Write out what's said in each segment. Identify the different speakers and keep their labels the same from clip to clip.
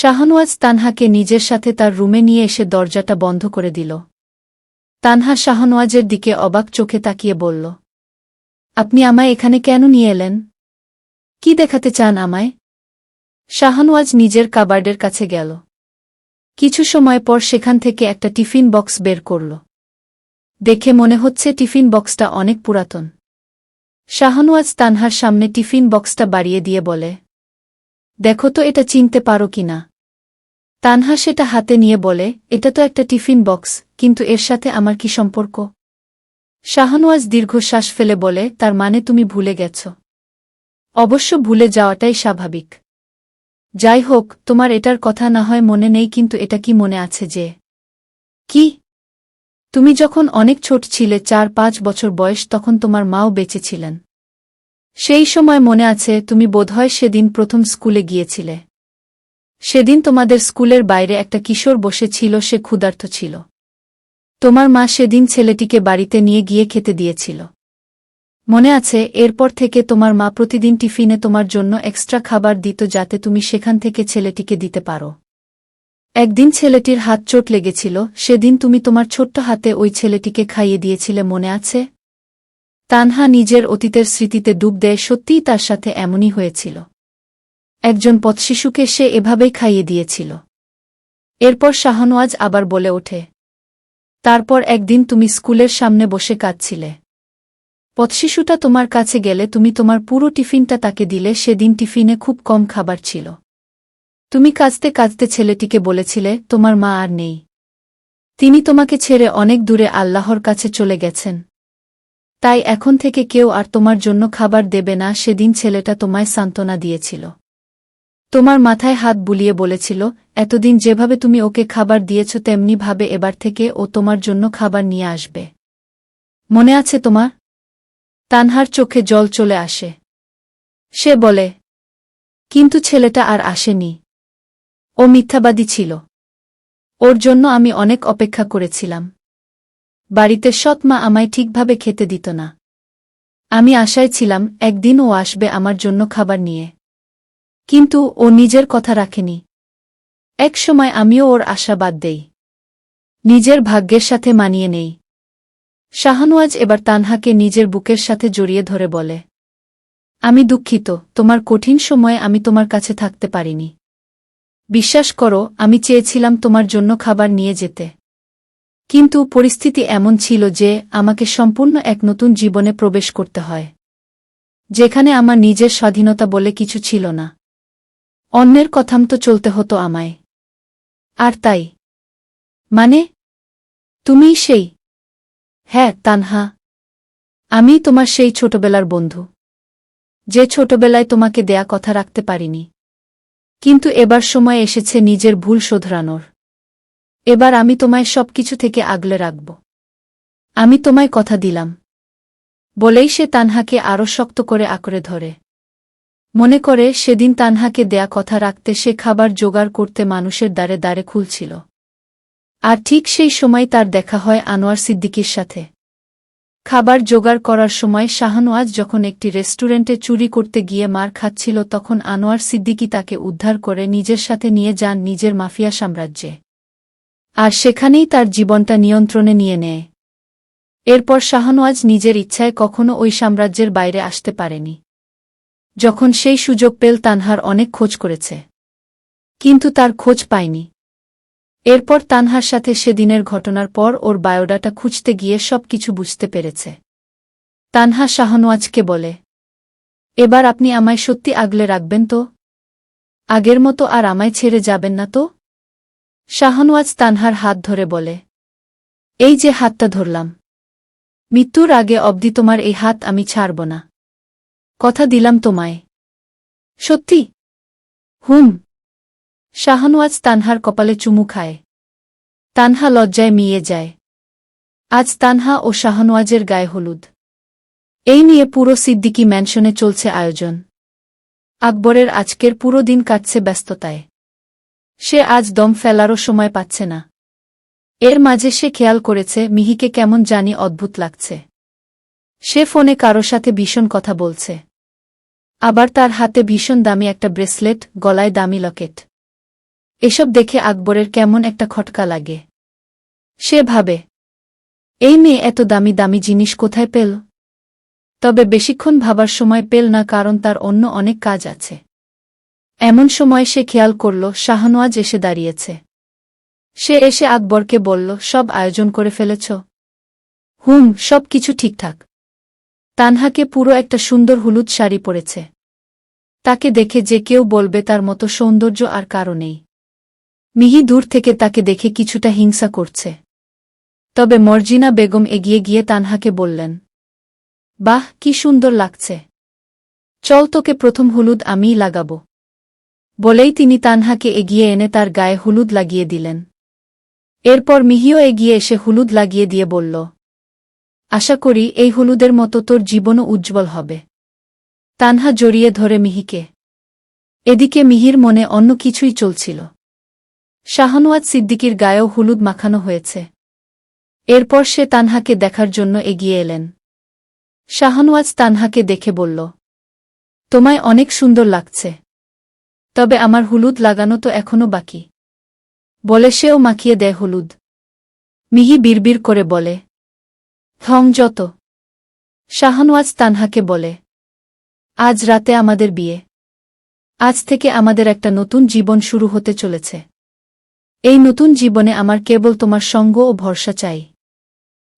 Speaker 1: শাহনওয়াজ তানহাকে নিজের সাথে তার রুমে নিয়ে এসে দরজাটা বন্ধ করে দিল। তানহা শাহনওয়াজের দিকে অবাক চোখে তাকিয়ে বলল, আপনি আমায় এখানে কেন নিয়ে এলেন? কি দেখাতে চান আমায়? শাহনওয়াজ নিজের কাবার্ডের কাছে গেল। কিছু সময় পর সেখান থেকে একটা টিফিন বক্স বের করল। দেখে মনে হচ্ছে টিফিন বক্সটা অনেক পুরাতন। শাহনওয়াজ তানহার সামনে টিফিন বক্সটা বাড়িয়ে দিয়ে বলে, দেখো তো এটা চিনতে পারো কিনা। তানহা সেটা হাতে নিয়ে বলে, এটা তো একটা টিফিন বক্স, কিন্তু এর সাথে আমার কি সম্পর্ক? শাহনওয়াজ দীর্ঘশ্বাস ফেলে বলে, তার মানে তুমি ভুলে গেছ। অবশ্য ভুলে যাওয়াটাই স্বাভাবিক। যাই হোক, তোমার এটার কথা না হয় মনে নেই, কিন্তু এটা কি মনে আছে যে? কি? তুমি যখন অনেক ছোট ছিলে, চার পাঁচ বছর বয়স, তখন তোমার মাও বেঁচে ছিলেন। সেই সময় মনে আছে, তুমি বোধহয় সেদিন প্রথম স্কুলে গিয়েছিলে। সেদিন তোমাদের স্কুলের বাইরে একটা কিশোর বসে ছিল, সে ক্ষুধার্ত ছিল। তোমার মা সেদিন ছেলেটিকে বাড়িতে নিয়ে গিয়ে খেতে দিয়েছিল। মনে আছে, এরপর থেকে তোমার মা প্রতিদিন টিফিনে তোমার জন্য এক্সট্রা খাবার দিত যাতে তুমি সেখান থেকে ছেলেটিকে দিতে পারো। একদিন ছেলেটির হাত চোট লেগেছিল, সেদিন তুমি তোমার ছোট্ট হাতে ওই ছেলেটিকে খাইয়ে দিয়েছিলে, মনে আছে? তানহা নিজের অতীতের স্মৃতিতে ডুব দেয়, সত্যিই তার সাথে এমনই হয়েছিল। একজন পথশিশুকে সে এভাবেই খাইয়ে দিয়েছিল। এরপর শাহনওয়াজ আবার বলে ওঠে, তারপর একদিন তুমি স্কুলের সামনে বসে কাঁদছিলে। পথশিশুটা তোমার কাছে গেলে তুমি তোমার পুরো টিফিনটা তাকে দিলে, সেদিন টিফিনে খুব কম খাবার ছিল। তুমি কাঁদতে কাঁদতে ছেলেটিকে বলেছিলে, তোমার মা আর নেই। তিনি তোমাকে ছেড়ে অনেক দূরে আল্লাহর কাছে চলে গেছেন। তাই এখন থেকে কেউ আর তোমার জন্য খাবার দেবে না। সেদিন ছেলেটা তোমায় সান্ত্বনা দিয়েছিল। তোমার মাথায় হাত বুলিয়ে বলেছিল, এতদিন যেভাবে তুমি ওকে খাবার দিয়েছ তেমনি ভাবে এবার থেকে ও তোমার জন্য খাবার নিয়ে আসবে। মনে আছে তোমার? তানহার চোখে জল চলে আসে। সে বলে, কিন্তু ছেলেটা আর আসেনি। ও মিথ্যাবাদী ছিল। ওর জন্য আমি অনেক অপেক্ষা করেছিলাম। বাড়িতে সৎ মা আমায় ঠিকভাবে খেতে দিত না। আমি আশায় ছিলাম একদিন ও আসবে আমার জন্য খাবার নিয়ে। কিন্তু ও নিজের কথা রাখেনি। এক সময় আমিও ওর আশাবাদ দেই। নিজের ভাগ্যের সাথে মানিয়ে নেই। শাহনওয়াজ এবার তানহাকে নিজের বুকের সাথে জড়িয়ে ধরে বলে, আমি দুঃখিত, তোমার কঠিন সময়ে আমি তোমার কাছে থাকতে পারিনি। বিশ্বাস করো, আমি চেয়েছিলাম তোমার জন্য খাবার নিয়ে যেতে। কিন্তু পরিস্থিতি এমন ছিল যে আমাকে সম্পূর্ণ এক নতুন জীবনে প্রবেশ করতে হয়। যেখানে আমার নিজের স্বাধীনতা বলে কিছু ছিল না। অন্যের কথাম তো চলতে হতো আমায়। আর তাই। মানে? তুমিই সেই। হ্যাঁ তানহা। আমি তোমার সেই ছোটবেলার বন্ধু। যে ছোটবেলায় তোমাকে দেয়া কথা রাখতে পারিনি। কিন্তু এবার সময় এসেছে নিজের ভুল শোধরানোর। এবার আমি তোমায় সবকিছু থেকে আগলে রাখব। আমি তোমায় কথা দিলাম। বলেই সে তানহাকে আরও শক্ত করে আঁকড়ে ধরে। মনে করে সেদিন তানহাকে দেয়া কথা রাখতে সে খাবার জোগাড় করতে মানুষের দ্বারে দ্বারে খুলছিল। আর ঠিক সেই সময় তার দেখা হয় আনোয়ার সিদ্দিকির সাথে। খাবার জোগাড় করার সময় শাহনওয়াজ যখন একটি রেস্টুরেন্টে চুরি করতে গিয়ে মার খাচ্ছিল তখন আনোয়ার সিদ্দিকি তাকে উদ্ধার করে নিজের সাথে নিয়ে যান নিজের মাফিয়া সাম্রাজ্যে। আর সেখানেই তার জীবনটা নিয়ন্ত্রণে নিয়ে নেয়। এরপর শাহনওয়াজ নিজের ইচ্ছায় কখনো ওই সাম্রাজ্যের বাইরে আসতে পারেনি। যখন সেই সুযোগ পেল তানহার অনেক খোঁজ করেছে। কিন্তু তার খোঁজ পায়নি। এরপর তানহার সাথে সেদিনের ঘটনার পর ওর বায়োডাটা খুঁজতে গিয়ে সব কিছু বুঝতে পেরেছে। তানহা শাহনওয়াজকে বলে, এবার আপনি আমায় সত্যি আগলে রাখবেন তো? আগের মতো আর আমায় ছেড়ে যাবেন না তো? শাহনওয়াজ তানহার হাত ধরে বলে, এই যে হাতটা ধরলাম। মৃত্যুর আগে অবধি তোমার এই হাত আমি ছাড়ব না। কথা দিলাম তোমায়। সত্যি? হুম। শাহনওয়াজ তানহার কপালে চুমু খায়। তানহা লজ্জায় মিয়ে যায়। আজ তানহা ও শাহনওয়াজের গায়ে হলুদ। এই নিয়ে পুরো সিদ্দিকি ম্যানশনে চলছে আয়োজন। আকবরের আজকের পুরো দিন কাটছে ব্যস্ততায়। সে আজ দম ফেলারও সময় পাচ্ছে না। এর মাঝে সে খেয়াল করেছে মিহিকে কেমন জানি অদ্ভুত লাগছে। সে ফোনে কারও সাথে ভীষণ কথা বলছে। আবার তার হাতে ভীষণ দামি একটা ব্রেসলেট, গলায় দামি লকেট। এসব দেখে আকবরের কেমন একটা খটকা লাগে। সে ভাবে, এই মেয়ে এত দামি দামি জিনিস কোথায় পেল? তবে বেশিক্ষণ ভাবার সময় পেল না কারণ তার অন্য অনেক কাজ আছে। এমন সময় সে খেয়াল করল শাহনওয়াজ এসে দাঁড়িয়েছে। সে এসে আকবরকে বলল, সব আয়োজন করে ফেলেছ? হুম সব কিছু ঠিকঠাক। তানহাকে পুরো একটা সুন্দর হলুদ শাড়ি পরেছে। তাকে দেখে যে কেউ বলবে তার মতো সৌন্দর্য আর কারও নেই। মিহি দূর থেকে তাকে দেখে কিছুটা হিংসা করছে। তবে মর্জিনা বেগম এগিয়ে গিয়ে তানহাকে বললেন, বাহ, কি সুন্দর লাগছে। চল তোকে প্রথম হলুদ আমিই লাগাব। বলেই তিনি তানহাকে এগিয়ে এনে তার গায়ে হলুদ লাগিয়ে দিলেন। এরপর মিহিও এগিয়ে এসে হলুদ লাগিয়ে দিয়ে বলল আশা করি এই হলুদের মতো তোর জীবনও উজ্জ্বল হবে। তানহা জড়িয়ে ধরে মিহিকে। এদিকে মিহির মনে অন্য কিছুই চলছিল। শাহনওয়াজ সিদ্দিকির গায়েও হলুদ মাখানো হয়েছে। এরপর সে তানহাকে দেখার জন্য এগিয়ে এলেন। শাহনওয়াজ তানহাকে দেখে বলল, তোমায় অনেক সুন্দর লাগছে। তবে আমার হলুদ লাগানো তো এখনও বাকি। বলে সেও মাখিয়ে দেয় হলুদ। মিহি বিড়বিড় করে বলে থং যত। শাহনওয়াজ তানহাকে বলে, আজ রাতে আমাদের বিয়ে। আজ থেকে আমাদের একটা নতুন জীবন শুরু হতে চলেছে। এই নতুন জীবনে আমার কেবল তোমার সঙ্গ ও ভরসা চাই।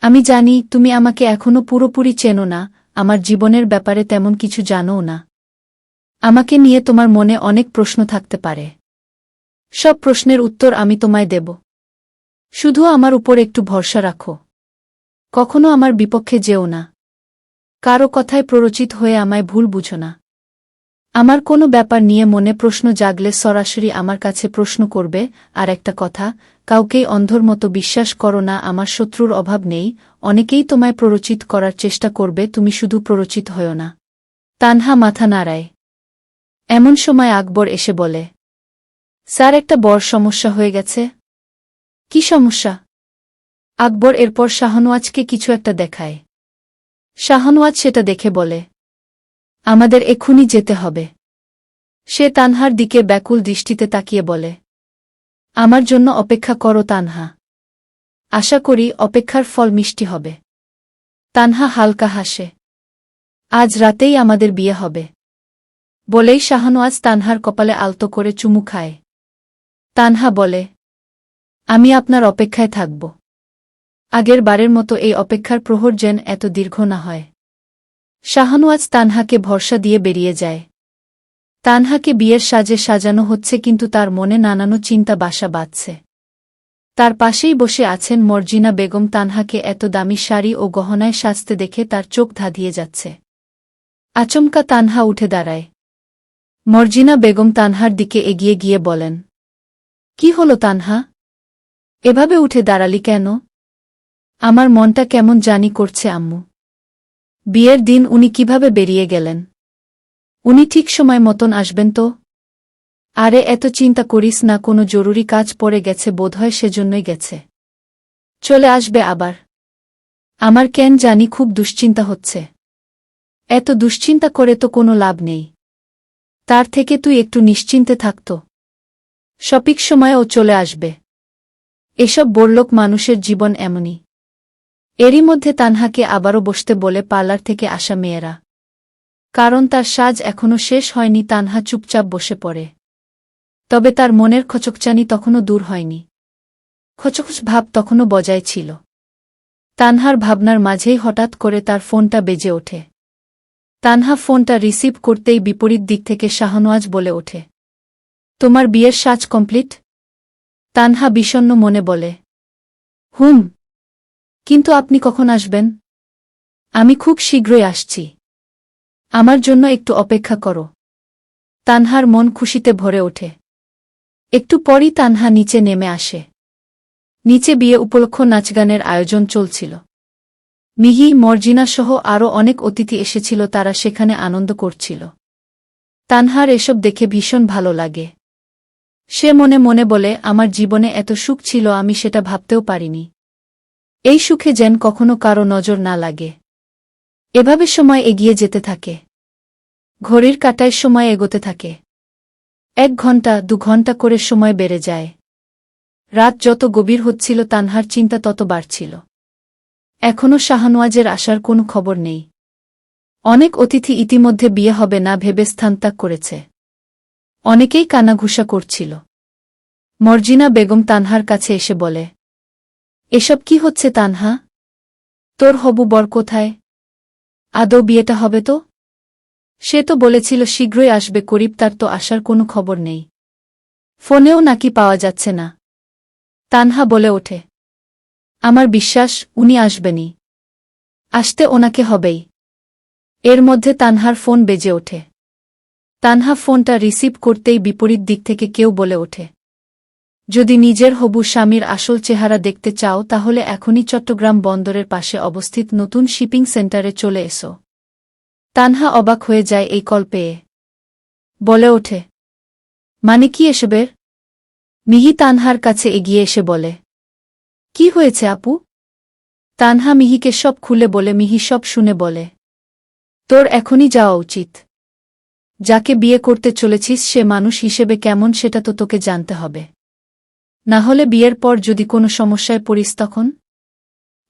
Speaker 1: আমি জানি তুমি আমাকে এখনও পুরোপুরি চেনো না, আমার জীবনের ব্যাপারে তেমন কিছু জানো না। আমাকে নিয়ে তোমার মনে অনেক প্রশ্ন থাকতে পারে। সব প্রশ্নের উত্তর আমি তোমায় দেব। শুধু আমার উপর একটু ভরসা রাখো। কখনো আমার বিপক্ষে যেও না। কারও কথায় প্ররোচিত হয়ে আমায় ভুল বুঝো না। আমার কোনো ব্যাপার নিয়ে মনে প্রশ্ন জাগলে সরাসরি আমার কাছে প্রশ্ন করবে, আর একটা কথা কাউকেই অন্ধর মতো বিশ্বাস করো না, আমার শত্রুর অভাব নেই, অনেকেই তোমায় প্ররোচিত করার চেষ্টা করবে, তুমি শুধু প্ররোচিত হও না। তানহা মাথা নাড়ায়। এমন সময় আকবর এসে বলে, স্যার, একটা বড় সমস্যা হয়ে গেছে। কি সমস্যা? আকবর এরপর শাহনওয়াজকে কিছু একটা দেখায়। শাহনওয়াজ সেটা দেখে বলে, আমাদের এক্ষুনি যেতে হবে। সে তানহার দিকে ব্যাকুল দৃষ্টিতে তাকিয়ে বলে, আমার জন্য অপেক্ষা করো তানহা। আশা করি অপেক্ষার ফল মিষ্টি হবে। তানহা হালকা হাসে, আজ রাতেই আমাদের বিয়ে হবে। বলেই শাহনওয়াজ তানহার কপালে আলতো করে চুমু খায়। তানহা বলে, আমি আপনার অপেক্ষায় থাকব। আগের বারের মতো এই অপেক্ষার প্রহর যেন এত দীর্ঘ না হয়। শাহনওয়াজ তানহাকে ভরসা দিয়ে বেরিয়ে যায়। তানহাকে বিয়ের সাজে সাজানো হচ্ছে কিন্তু তার মনে নানানো চিন্তা বাসা বাঁধছে। তার পাশেই বসে আছেন মর্জিনা বেগম তানহাকে এত দামি শাড়ি ও গহনায় সাজতে দেখে তার চোখ ধাঁধিয়ে যাচ্ছে। আচমকা তানহা উঠে দাঁড়ায়। মর্জিনা বেগম তানহার দিকে এগিয়ে গিয়ে বলেন, কি হল তানহা? এভাবে উঠে দাঁড়ালি কেন? আমার মনটা কেমন জানি করছে আম্মু। বিয়ের দিন উনি কীভাবে বেরিয়ে গেলেন? উনি ঠিক সময় মতন আসবেন তো? আরে এত চিন্তা করিস না, কোনো জরুরি কাজ পড়ে গেছে, বোধহয় সেজন্যই গেছে। চলে আসবে আবার। আমার কেন জানি খুব দুশ্চিন্তা হচ্ছে। এত দুশ্চিন্তা করে তো কোনো লাভ নেই। তার থেকে তুই একটু নিশ্চিন্তে থাকত সঠিক সময় ও চলে আসবে। এসব বড়লোক মানুষের জীবন এমনই। এরই মধ্যে তানহাকে আবারও বসতে বলে পার্লার থেকে আসা মেয়েরা। কারণ তার সাজ এখনও শেষ হয়নি, তানহা চুপচাপ বসে পড়ে। তবে তার মনের খচকচানি তখনও দূর হয়নি। খচখচ ভাব তখনও বজায় ছিল। তানহার ভাবনার মাঝেই হঠাৎ করে তার ফোনটা বেজে ওঠে। তানহা ফোনটা রিসিভ করতেই বিপরীত দিক থেকে শাহনওয়াজ বলে ওঠে, তোমার বিয়ের সাজ কমপ্লিট? তানহা বিষণ্ন মনে বলে, হুম। কিন্তু আপনি কখন আসবেন? আমি খুব শীঘ্রই আসছি। আমার জন্য একটু অপেক্ষা করো। তানহার মন খুশিতে ভরে ওঠে। একটু পরই তানহা নিচে নেমে আসে। নিচে বিয়ে উপলক্ষ নাচগানের আয়োজন চলছিল। মিহি, মর্জিনা সহ আরও অনেক অতিথি এসেছিল তারা সেখানে আনন্দ করছিল। তানহার এসব দেখে ভীষণ ভালো লাগে। সে মনে মনে বলে, আমার জীবনে এত সুখ ছিল, আমি সেটা ভাবতেও পারিনি। এই সুখে যেন কখনো কারও নজর না লাগে। এভাবে সময় এগিয়ে যেতে থাকে। ঘড়ির কাটায় সময় এগোতে থাকে। এক ঘণ্টা, দু ঘণ্টা করে সময় বেড়ে যায়। রাত যত গভীর হচ্ছিল, তানহার চিন্তা তত বাড়ছিল। এখনও শাহনওয়াজের আসার কোনো খবর নেই। অনেক অতিথি ইতিমধ্যে বিয়ে হবে না ভেবে স্থানত্যাগ করেছে। অনেকেই কানাঘুষা করছিল। মর্জিনা বেগম তানহার কাছে এসে বলে এসব কি হচ্ছে তানহা? তোর হবু বর কোথায়? আদৌ বিয়েটা হবে তো? সে তো বলেছিল শীঘ্রই আসবে, করিব তার তো আসার কোনো খবর নেই। ফোনেও নাকি পাওয়া যাচ্ছে না। তানহা বলে ওঠে, আমার বিশ্বাস উনি আসবেনি আসতে ওনাকে হবেই। এর মধ্যে তানহার ফোন বেজে ওঠে। তানহা ফোনটা রিসিভ করতেই বিপরীত দিক থেকে কেউ বলে ওঠে যদি নিজের হবু স্বামীর আসল চেহারা দেখতে চাও তাহলে এখনই চট্টগ্রাম বন্দরের পাশে অবস্থিত নতুন শিপিং সেন্টারে চলে এসো। তানহা অবাক হয়ে যায় এই কল পেয়ে। বলে ওঠে মানে কি এসবের মিহি তানহার কাছে এগিয়ে এসে বলে, কি হয়েছে আপু? তানহা মিহিকে সব খুলে বলে, মিহি সব শুনে বলে, তোর এখনই যাওয়া উচিত। যাকে বিয়ে করতে চলেছিস সে মানুষ হিসেবে কেমন সেটা তো তোকে জানতে হবে। না হলে বিয়ের পর যদি কোনো সমস্যায় পড়িস তখন?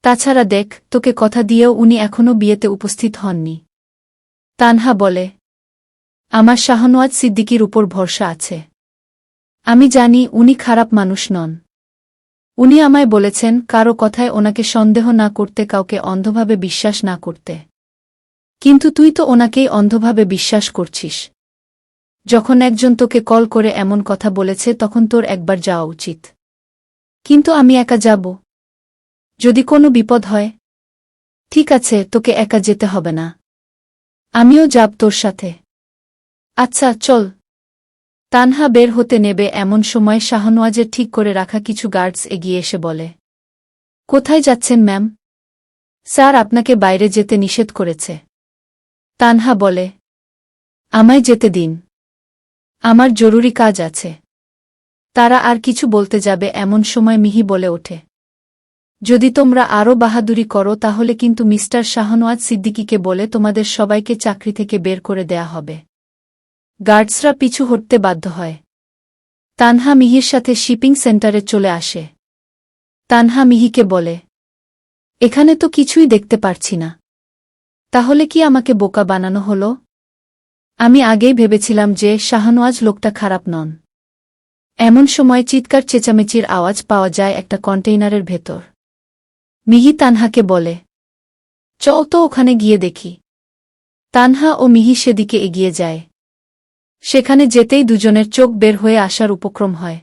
Speaker 1: তাছাড়া দেখ, তোকে কথা দিয়েও উনি এখনও বিয়েতে উপস্থিত হননি। তানহা বলে, আমার শাহনওয়াজ সিদ্দিকির উপর ভরসা আছে। আমি জানি উনি খারাপ মানুষ নন। উনি আমায় বলেছেন কারও কথায় ওনাকে সন্দেহ না করতে, কাউকে অন্ধভাবে বিশ্বাস না করতে। কিন্তু তুই তো ওনাকেই অন্ধভাবে বিশ্বাস করছিস। যখন একজন তোকে কল করে এমন কথা বলেছে, তখন তোর একবার যাওয়া উচিত। কিন্তু আমি একা যাব। যদি কোনো বিপদ হয়, ঠিক আছে, তোকে একা যেতে হবে না। আমিও যাব তোর সাথে। আচ্ছা চল। তানহা বের হতে নেবে এমন সময় শাহনওয়াজের ঠিক করে রাখা কিছু গার্ডস এগিয়ে এসে বলে, কোথায় যাচ্ছেন, ম্যাম? স্যার, আপনাকে বাইরে যেতে নিষেধ করেছে। তানহা বলে, আমায় যেতে দিন। আমার জরুরি কাজ আছে। তারা আর কিছু বলতে যাবে এমন সময় মিহি বলে ওঠে। যদি তোমরা আরও বাহাদুরি করো তাহলে কিন্তু মিস্টার শাহনওয়াজ সিদ্দিকিকে বলে তোমাদের সবাইকে চাকরি থেকে বের করে দেয়া হবে। গার্ডসরা পিছু হটতে বাধ্য হয়। তানহা মিহির সাথে শিপিং সেন্টারে চলে আসে। তানহা মিহিকে বলে, এখানে তো কিছুই দেখতে পারছি না। তাহলে কি আমাকে বোকা বানানো হলো? আমি আগেই ভেবেছিলাম যে শাহনওয়াজ লোকটা খারাপ নন। এমন সময় চিৎকার চেঁচামেচির আওয়াজ পাওয়া যায় একটা কন্টেইনারের ভেতর। মিহি তানহাকে বলে, চল তো ওখানে গিয়ে দেখি। তানহা ও মিহি সেদিকে এগিয়ে যায়। সেখানে যেতেই দুজনের চোখ বের হয়ে আসার উপক্রম হয়।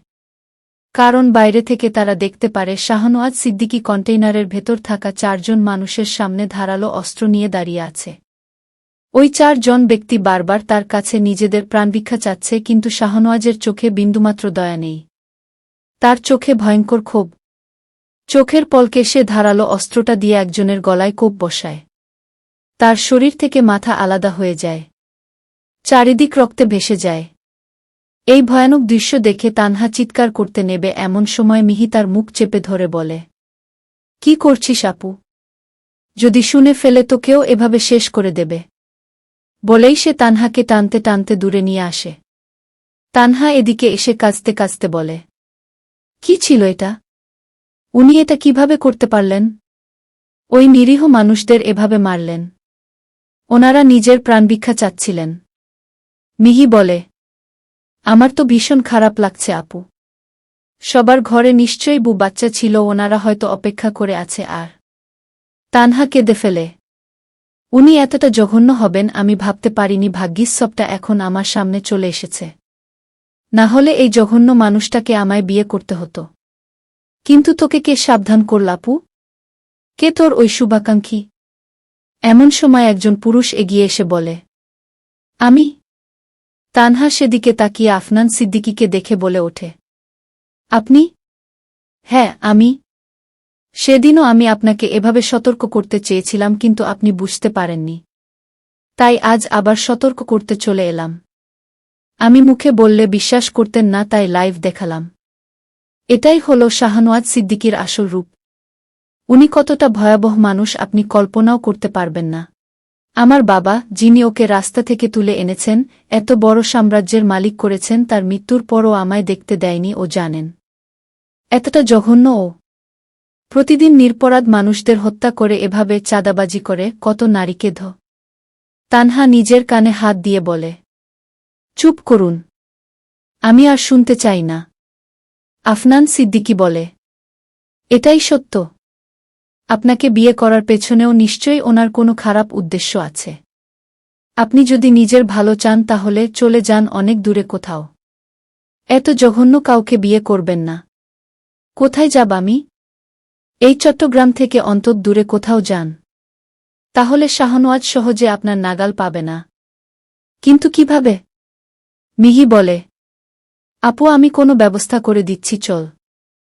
Speaker 1: কারণ বাইরে থেকে তারা দেখতে পারে শাহনওয়াজ সিদ্দিকি কন্টেইনারের ভেতর থাকা চারজন মানুষের সামনে ধারালো অস্ত্র নিয়ে দাঁড়িয়ে আছে। ওই চারজন ব্যক্তি বারবার তার কাছে নিজেদের প্রাণভিক্ষা চাচ্ছে, কিন্তু শাহনওয়াজের চোখে বিন্দুমাত্র দয়া নেই। তার চোখে ভয়ঙ্কর ক্ষোভ। চোখের পলকে সে ধারালো অস্ত্রটা দিয়ে একজনের গলায় কোপ বসায়। তার শরীর থেকে মাথা আলাদা হয়ে যায়। চারিদিক রক্তে ভেসে যায়। এই ভয়ানক দৃশ্য দেখে তানহা চিৎকার করতে নেবে এমন সময় মিহি তার মুখ চেপে ধরে বলে, কি করছিস আপু? যদি শুনে ফেলে তো কেউ এভাবে শেষ করে দেবে। বলেই সে তানহাকে টানতে টানতে দূরে নিয়ে আসে। তানহা এদিকে এসে কাঁচতে কাঁচতে বলে, কি ছিল এটা? উনি এটা কীভাবে করতে পারলেন? ওই নিরীহ মানুষদের এভাবে মারলেন। ওনারা নিজের প্রাণভিক্ষা চাচ্ছিলেন। মিহি বলে, আমার তো ভীষণ খারাপ লাগছে আপু। সবার ঘরে নিশ্চয়ই বু বাচ্চা ছিল, ওনারা হয়তো অপেক্ষা করে আছে আর তানহা কেঁদে ফেলে উনি এতটা জঘন্য হবেন, আমি ভাবতে পারিনি ভাগ্যিস সবটা এখন আমার সামনে চলে এসেছে। না হলে এই জঘন্য মানুষটাকে আমায় বিয়ে করতে হতো। কিন্তু তোকে কে সাবধান করলাপু কে তোর ওই শুভাকাঙ্ক্ষী? এমন সময় একজন পুরুষ এগিয়ে এসে বলে, আমি? তানহা সেদিকে তাকিয়ে আফনান সিদ্দিকিকে দেখে বলে ওঠে, আপনি? হ্যাঁ আমি। সেদিনও আমি আপনাকে এভাবে সতর্ক করতে চেয়েছিলাম, কিন্তু আপনি বুঝতে পারেননি। তাই আজ আবার সতর্ক করতে চলে এলাম। আমি মুখে বললে বিশ্বাস করতেন না, তাই লাইভ দেখালাম। এটাই হল শাহনওয়াজ সিদ্দিকির আসল রূপ। উনি কতটা ভয়াবহ মানুষ, আপনি কল্পনাও করতে পারবেন না। আমার বাবা, যিনি ওকে রাস্তা থেকে তুলে এনেছেন, এত বড় সাম্রাজ্যের মালিক করেছেন, তার মৃত্যুর পরও আমায় দেখতে দেয়নি ও জানেন। এতটা জঘন্য ও প্রতিদিন নিরপরাধ মানুষদের হত্যা করে এভাবে চাঁদাবাজি করে, কত নারীকে ধ। তানহা নিজের কানে হাত দিয়ে বলে, চুপ করুন। আমি আর শুনতে চাই না। আফনান সিদ্দিকি বলে, এটাই সত্য। আপনাকে বিয়ে করার পেছনেও নিশ্চয়ই ওনার কোনো খারাপ উদ্দেশ্য আছে। আপনি যদি নিজের ভালো চান তাহলে চলে যান অনেক দূরে কোথাও। এত জঘন্য কাউকে বিয়ে করবেন না। কোথায় যাব আমি? এই চট্টগ্রাম থেকে অন্তত দূরে কোথাও যান। তাহলে শাহনওয়াজ সহজে আপনার নাগাল পাবে না। কিন্তু কীভাবে? মিহি বলে, আপু, আমি কোনো ব্যবস্থা করে দিচ্ছি, চল।